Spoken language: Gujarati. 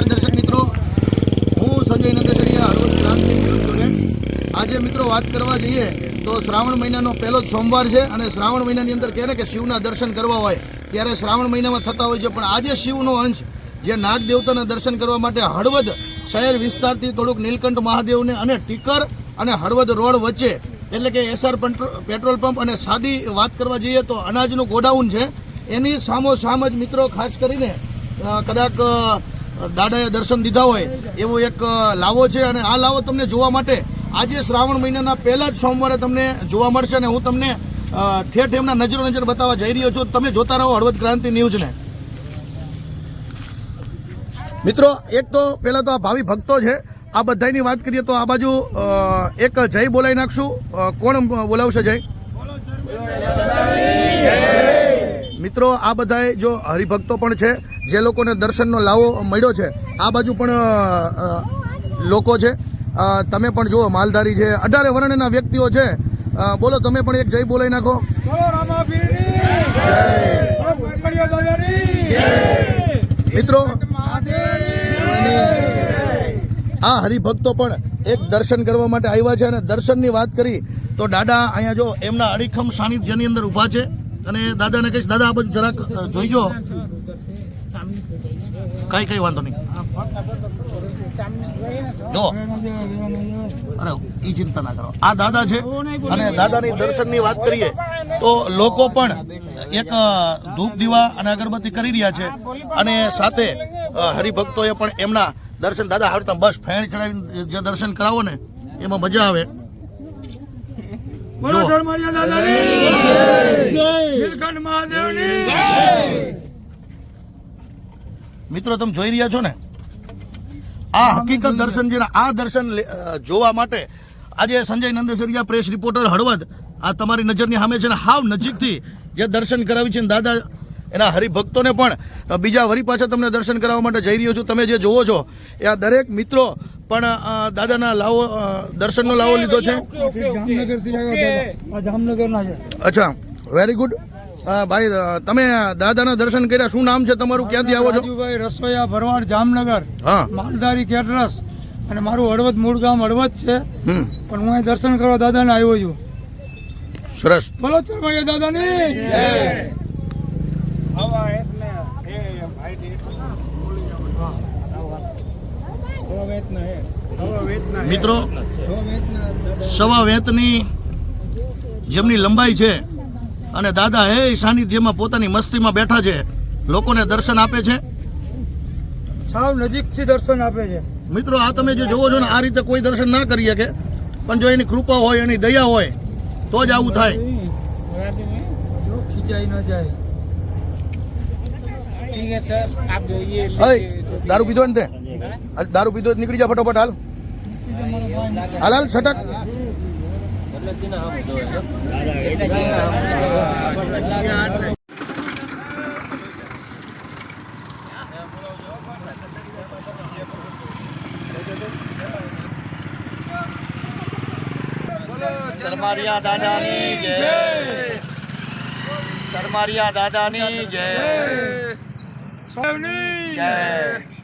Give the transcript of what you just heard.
નમસ્કાર દર્શક મિત્રો, હું સંજય નંદેસરિયા હળવદ ક્રાંતિ સ્ટુડન્ટ આજે મિત્રો વાત કરવા જઈએ તો શ્રાવણ મહિનાનો પહેલો જ સોમવાર છે અને શ્રાવણ મહિનાની અંદર કહે ને કે શિવના દર્શન કરવા હોય, ત્યારે શ્રાવણ મહિનામાં થતા હોય છે. પણ આજે શિવનો અંશ, જે નાગ દેવતાના દર્શન કરવા માટે હળવદ શહેર વિસ્તારથી થોડુંક નીલકંઠ મહાદેવને અને ટીકર અને હળવદ રોડ વચ્ચે, એટલે કે એસઆર પેટ્રોલ પંપ અને સાદી વાત કરવા જઈએ તો અનાજનું ગોડાઉન છે. એની સામો સામ જ મિત્રો ખાસ કરીને કદાચ દાદાએ દર્શન દીધા હોય એવો એક લાવો છે અને આ લાવો તમને જોવા માટે. આજે શ્રાવણ મહિનાના પહેલા જ સોમવારે તમને જોવા મળશે અને હું તમને ઠેઠ એમના નજરો નજર બતાવવા જઈ રહ્યો છું. તમે જોતા રહો હળવદ ક્રાંતિ ન્યૂઝને. મિત્રો, એક તો પહેલાં તો આ ભાવિ ભક્તો છે. આ બધાની વાત કરીએ તો આ બાજુ એક જય બોલાવી નાખશું. કોણ બોલાવશે જય? મિત્રો આ બધાએ જો હરિભક્તો પણ છે જે લોકોને દર્શનનો લાવો મળ્યો છે આ બાજુ પણ લોકો છે. તમે પણ જુઓ માલધારી છે. અઢારે વર્ણના વ્યક્તિઓ છે. બોલો તમે પણ એક જય બોલાવી નાખો. મિત્રો આ હરિભક્તો પણ એક દર્શન કરવા માટે આવ્યા છે અને દર્શનની વાત કરી તો દાદા અહીંયા જો એમના અડીખમ સાનિધ્યની અંદર ઊભા છે. અને દાદાને કહીશ દાદા આ બધું જરાક જોઈજો. કઈ કઈ વાંધો નહીં. જો. અરે એ ચિંતા ના કરો. આ દાદા છે અને દાદાની દર્શનની વાત કરીએ તો લોકો પણ એક ધૂપ દીવા અને અગરબત્તી કરી રહ્યા છે. અને સાથે હરિભક્તોએ પણ એમના દર્શન દાદા હવે તમે બસ ફેણ ચડાવીને જે દર્શન કરાવો ને એમાં મજા આવે. બોલો જો. ધર્મારિયા દાદાની. નીલકંઠ મહાદેવની મિત્રો તમે જોઈ રહ્યા છો ને? આ હકીકત દર્શન છે આ દર્શન જોવા માટે આજે સંજય નંદેસરિયા પ્રેસ રિપોર્ટર હળવદ આ તમારી નજરની સામે છે ને હાવ નજીકથી જે દર્શન કરાવી છે ને દાદા એના હરિભક્તોને પણ બીજા વરી પાછા તમને દર્શન કરાવવા માટે જઈ રહ્યો છું. તમે જે જોવો છો એ આ દરેક મિત્રો પણ દાદાના લાવો દર્શનનો લાવો લીધો છે. જામનગરથી આવ્યા દાદા આ જામનગર ના છે. અચ્છા વેરી ગુડ ભાઈ તમે દાદાના દર્શન કર્યા. શું નામ છે તમારું? ક્યાંથી આવો છો? રાજુભાઈ રસોયા ભરવાડ જામનગર. હા. માલધારી કેટરસ. અને મારું હળવદ મૂળ ગામ હળવદ છે. પણ હું અહીં દર્શન કરવા દાદાને આવ્યો છું. સરસ. બોલો ચરમાયા દાદાની. મિત્રો સવા વેતની જેમની લંબાઈ છે અને દાદા હે સાનિધ્યમાં પોતાની મસ્તીમાં બેઠા છે. લોકોને દર્શન આપે છે? સાવ નજીકથી દર્શન આપે છે. મિત્રો આ તમે જે જોવો છો ને આ રીતે કોઈ દર્શન ના કરી શકે. પણ જો એની કૃપા હોય એની દયા હોય તો જ આવું થાય. ખીચાઈ ન જાય. દારૂ પીધો ને તે? દારૂ પીધો નીકળી જા ફટોફટ હાલ. હાલ હાલ છટક સરમારિયા દાદાની જય. સરમારિયા દાદાની જય. સાહેબની જય.